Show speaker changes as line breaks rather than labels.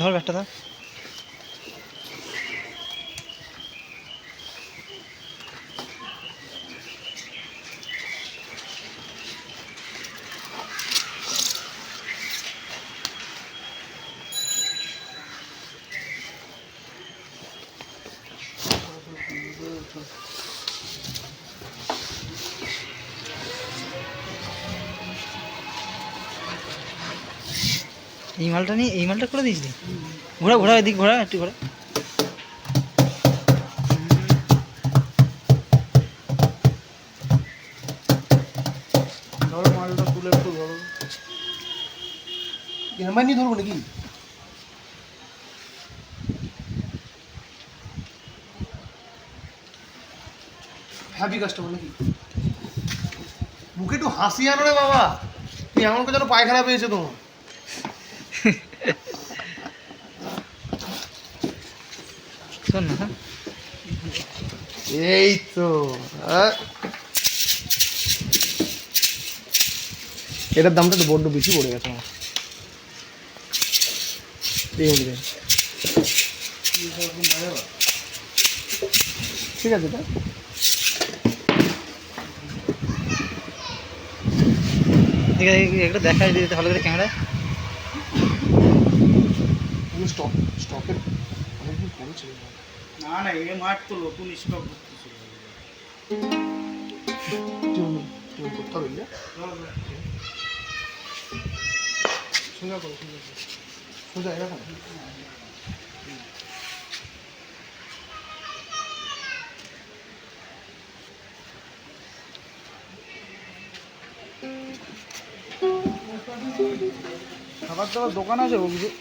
ধর ব্যাটটা ধর। এই মালটা নিয়ে, এই মালটা করে দিয়েছিলি? ঘোরা ঘোরা, এদিক ঘোরা, একটু ঘোরা।
মালটা তুলে একটু ধরো।
এরমাই নিয়ে ধরবো নাকি? হ্যাপি কাস্টমার নাকি? মুখে একটু হাসি আনো রে বাবা। তুই এমন করে যেন পায়খানা পেয়েছে তোমার।
শোন না।
এই তো। এটার দামটা তো বড্ড বেশি পড়ে গেছে আমার। এই অনুযায়ী ঠিক আছে এটা
ঠিক আছে একটা দেখা দিতে ভালো করে ক্যামেরায়
স্টক স্টকের অনেকদিন পড়েছিল
না না এই মাঠ তো নতুন স্টক করতেছিল
তুমি তুমি করতে হবে না সোজা করো সোজা সোজা এরকম?
খাবার দাবার দোকান আছে অভিযোগ